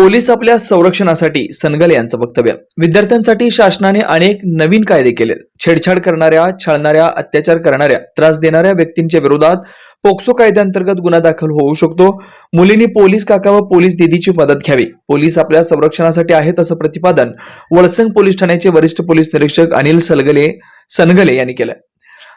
Police आपल्या संरक्षणासाठी सनगले यांचं वक्तव्य. विद्यार्थ्यांसाठी शासनाने अनेक नवीन कायदे केले छेडछाड करणाऱ्या छळणाऱ्या अत्याचार करणाऱ्या त्रास देणाऱ्या व्यक्तींच्या विरोधात पोक्सो कायद्याअंतर्गत गुन्हा दाखल होऊ शकतो. मुलींनी पोलीस काका व पोलीस दिदीची मदत घ्यावी. पोलीस आपल्या संरक्षणासाठी आहेत असं प्रतिपादन वळसंग पोलीस ठाण्याचे वरिष्ठ पोलीस निरीक्षक अनिल सलगले सनगले यांनी केलं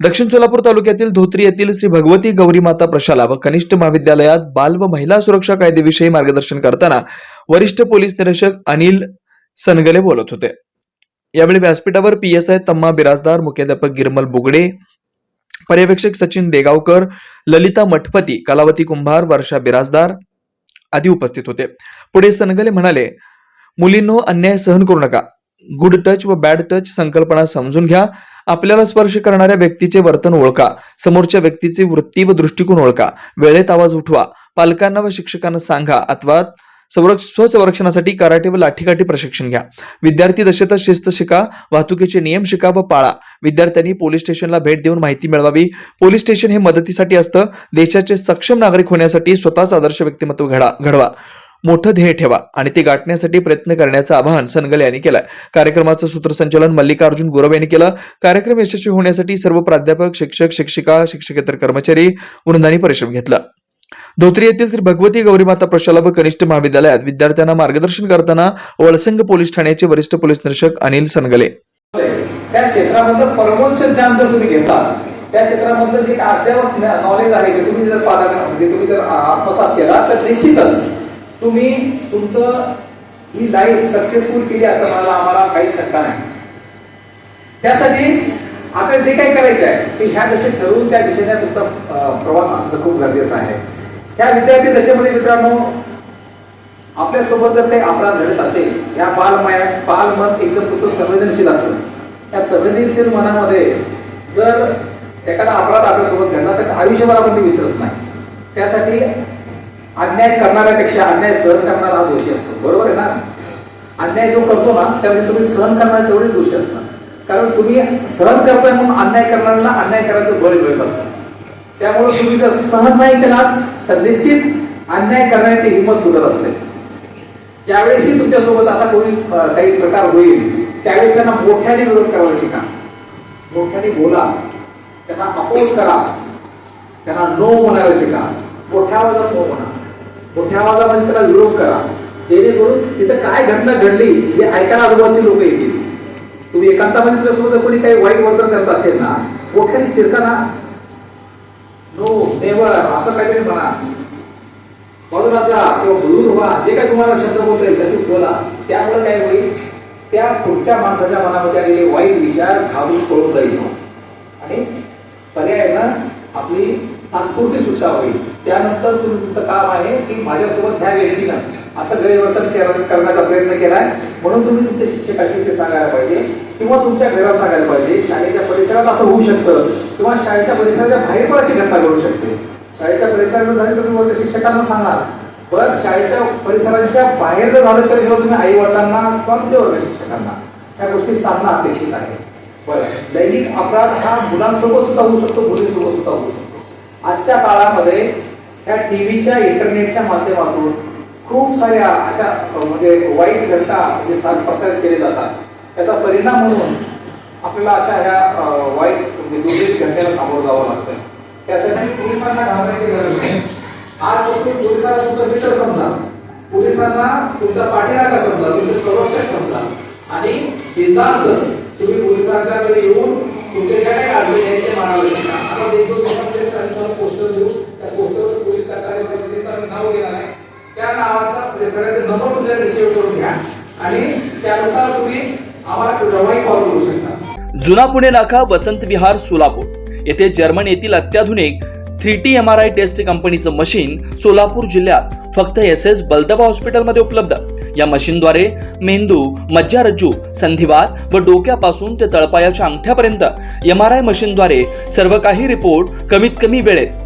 दक्षिण सोलापूर तालुक्यातील धोत्री येथील श्री भगवती गौरी माता प्रशाला व कनिष्ठ महाविद्यालयात बाल व महिला सुरक्षा कायद्याविषयी मार्गदर्शन करताना वरिष्ठ पोलीस निरीक्षक अनिल सनगले बोलत होते. यावेळी व्यासपीठावर पीएसआय आय तम्मा बिराजदार मुख्याध्यापक गिरमल बुगडे पर्यवेक्षक सचिन देगावकर ललिता मठपती कलावती कुंभार वर्षा बिराजदार आदी उपस्थित होते. पुढे सनगले म्हणाले मुलींनो अन्याय सहन करू नका. गुड टच व बॅड टच संकल्पना समजून घ्या. आपल्याला स्पर्श करणाऱ्या व्यक्तीचे वर्तन ओळखा. समोरच्या व्यक्तीची वृत्ती व दृष्टिकोन ओळखा. वेळेत आवाज उठवा. पालकांना व शिक्षकांना सांगा. अथवा संरक्ष स्वसंरक्षणासाठी कराटे व लाठीकाठी प्रशिक्षण घ्या. विद्यार्थी दशेतच शिस्त शिका वाहतुकीचे नियम शिका व पाळा. विद्यार्थ्यांनी पोलीस स्टेशनला भेट देऊन माहिती मिळवावी. पोलीस स्टेशन हे मदतीसाठी असतं. देशाचे सक्षम नागरिक होण्यासाठी स्वतःच आदर्श व्यक्तिमत्व घडा घडवा. मोठं ध्येय ठेवा आणि ते गाठण्यासाठी प्रयत्न करण्याचं आवाहन सनगल यांनी केलं कार्यक्रमाचं सूत्रसंचालन मल्लिकार्जुन गुरव यांनी केलं. कार्यक्रम यशस्वी होण्यासाठी सर्व प्राध्यापक शिक्षक शिक्षिका शिक्षकेतर कर्मचारी वृंदांनी परिश्रम घेतला. धोत्री येथील श्री भगवती गौरीमाता प्रशाला व कनिष्ठ महाविद्यालयात विद्यार्थ्यांना मार्गदर्शन करताना वळसंग पोलीस ठाण्याचे वरिष्ठ पोलीस निरीक्षक अनिल सनगले. त्या क्षेत्रामधलं परमोच्च ज्ञान जर तुम्ही घेतला त्या क्षेत्रामधलं जे काही अद्यावत नॉलेज आहे ते तुम्ही जर पादा म्हणजे तुम्ही जर आत्मसात केला तर निश्चितच तुम्ही तुमचं ही लाईफ सक्सेसफुल केली असं मला आम्हाला काही शंका नाही. त्यासाठी आता जे काही करायचं आहे ते ह्या दशेत ठरवून त्या दिशेने तुमचा प्रवास असणं खूप गरजेचं आहे. ह्या विद्यार्थी दशेमध्ये मित्रांनो आपल्यासोबत जर काही अपराध घडत असेल या बालमया बालमन एकदम तुमचं संवेदनशील असतं या संवेदनशील मनामध्ये जर एखादा अपराध आपल्यासोबत घडला तर आयुष्यभर आपण ते विसरत नाही. त्यासाठी अन्याय करणाऱ्यापेक्षा अन्याय सहन करणारा हा दोषी असतो. बरोबर आहे ना? अन्याय जो करतो ना त्यावेळी तुम्ही सहन करणारे तेवढे दोषी असतात. कारण तुम्ही सहन करताय म्हणून अन्याय करणाऱ्याला अन्याय करायचं बळ मिळत असतं. त्यामुळे तुम्ही जर सहन नाही केला तर निश्चित अन्याय करण्याची हिंमत तुटत असते. ज्यावेळेसही तुमच्यासोबत असा कोणी काही प्रकार होईल त्यावेळेस त्यांना मोठ्याने विरोध करायला शिका. मोठ्याने बोला. त्यांना अपोज करा. त्यांना नो म्हणायला शिका. मोठ्या आवाजात नो म्हणा. मोठ्या आवाजामध्ये त्याला विरोध करा. जेणेकरून तिथं काय घटना घडली हे ऐकायला आजूबाजूचे लोक येतील. तुम्ही एकांतामध्ये तुझ्यासोबत जर कोणी काही वाईट वर्तन करत असेल ना मोठ्याने चिरताना नो नेवर असं काहीतरी म्हणा. बाजूला जा किंवा दूर व्हा जे काही तुम्हाला शब्द बोलता येईल तसे बोला. त्यामुळे काय होईल? त्या पुढच्या माणसाच्या मनामध्ये आलेले वाईट विचार घालून पळून जाईल. आणि पर्यायानं आपली तात्पुरती सुटका होईल. त्यानंतर तुम्ही तुमचं काम आहे की माझ्यासोबत ह्या व्यक्तीनं असं गैरवर्तन करण्याचा प्रयत्न केलाय. म्हणून तुम्ही तुमच्या शिक्षकाशी ते सांगायला पाहिजे किंवा तुमच्या घरात सांगायला पाहिजे. शाळेच्या परिसरात असं होऊ शकतं किंवा शाळेच्या परिसराच्या बाहेर पण अशी घटना घडू शकते. शाळेच्या परिसरात झाली तर तुम्ही वर्ग शिक्षकांना सांगा. पण शाळेच्या परिसराच्या बाहेर जर झालं तरी सुद्धा तुम्ही आई वडिलांना किंवा तुमच्या वर्ग शिक्षकांना ह्या गोष्टी सांगणं अपेक्षित आहे. बरं लैंगिक अपराध हा मुलांसोबत सुद्धा होऊ शकतो मुलींसोबत सुद्धा होऊ शकतो. आजच्या काळामध्ये ह्या टीव्हीच्या इंटरनेटच्या माध्यमातून खूप साऱ्या अशा म्हणजे वाईट घटना म्हणजे साथ प्रसारित केले जातात. त्याचा परिणाम म्हणून आपल्याला अशा ह्या वाईट म्हणजे दुर्दैवी घटनेला सामोरं जावं लागतं त्यासाठी पोलिसांना घाबरायची गरज नाही. आजपासून पोलिसांना तुमचं मित्र समजा. पोलिसांना तुमचा पाठीराखा समजा? तुमचे संरक्षक समजा. आणि बिनधास्त तुम्ही पोलिसांच्याकडे येऊन तुमचे ज्या काही अडचणी आहेत ते मांडावे शकता आता एक दोन दिवसामध्ये पोस्टर देऊन त्या पोस्टरवर पोलीस सरकारी पद्धतीचं नाव घेणार आहे त्या ते सगळ्याचे नंबर तुमच्याकडे रिसिव्ह करून घ्या. आणि त्यानुसार तुम्ही आम्हाला कॉल करू शकता. जुना पुणे नाका वसंत विहार सोलापूर. येथे जर्मन येथील अत्याधुनिक three T M R I test कंपनीचं मशीन सोलापूर जिल्ह्यात फक्त एस एस बलदबा हॉस्पिटलमध्ये उपलब्ध. या मशीनद्वारे मेंदू मज्जारज्जू संधिवात व डोक्यापासून ते तळपायाच्या अंगठ्यापर्यंत एम आर आय मशीनद्वारे सर्व काही रिपोर्ट कमीत कमी वेळेत